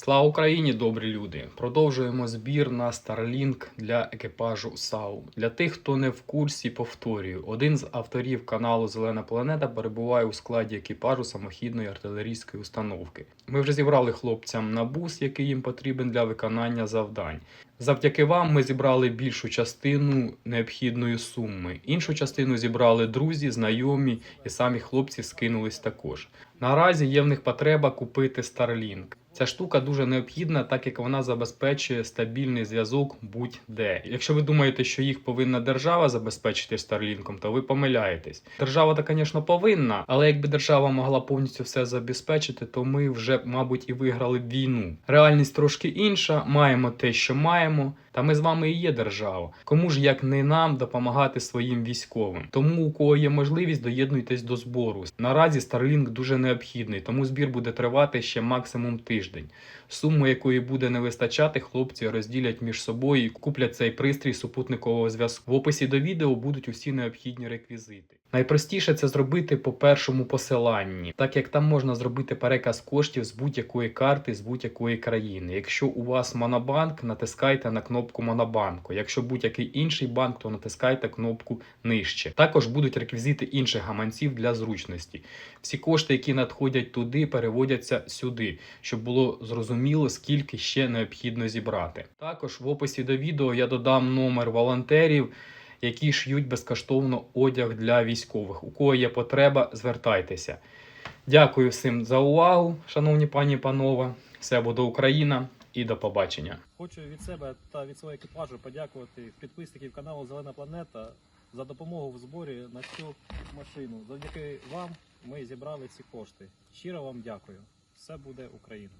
Слава Україні, добрі люди! Продовжуємо збір на Starlink для екіпажу САУ. Для тих, хто не в курсі, повторюю, один з авторів каналу Зелена Планета перебуває у складі екіпажу самохідної артилерійської установки. Ми вже зібрали хлопцям на бус, який їм потрібен для виконання завдань. Завдяки вам ми зібрали більшу частину необхідної суми. Іншу частину зібрали друзі, знайомі і самі хлопці скинулись також. Наразі є в них потреба купити Starlink. Ця штука дуже необхідна, так як вона забезпечує стабільний зв'язок будь-де. Якщо ви думаєте, що їх повинна держава забезпечити Starlink, то ви помиляєтесь. Держава, то, звісно, повинна, але якби держава могла повністю все забезпечити, то ми вже, мабуть, і виграли б війну. Реальність трошки інша. Маємо те, що маємо шукаємо та ми з вами і є держава. Кому ж як не нам допомагати своїм військовим? Тому у кого є можливість, доєднуйтесь до збору. Наразі Starlink дуже необхідний, тому збір буде тривати ще максимум тиждень. Суму, якої буде не вистачати, хлопці розділять між собою і куплять цей пристрій супутникового зв'язку. В описі до відео будуть усі необхідні реквізити. Найпростіше це зробити по першому посиланні, так як там можна зробити переказ коштів з будь-якої карти, з будь-якої країни. Якщо у вас Монобанк, натискайте на кнопку Монобанку. Якщо будь-який інший банк, то натискайте кнопку нижче. Також будуть реквізити інших гаманців для зручності. Всі кошти, які надходять туди, переводяться сюди, щоб було зрозуміло, скільки ще необхідно зібрати. Також в описі до відео я додам номер волонтерів які шиють безкоштовно одяг для військових. У кого є потреба, звертайтеся. Дякую всім за увагу, шановні пані і панове. Все буде Україна і до побачення. Хочу від себе та від свого екіпажу подякувати підписників каналу Зелена Планета за допомогу в зборі на цю машину. Завдяки вам ми зібрали ці кошти. Щиро вам дякую. Все буде Україна.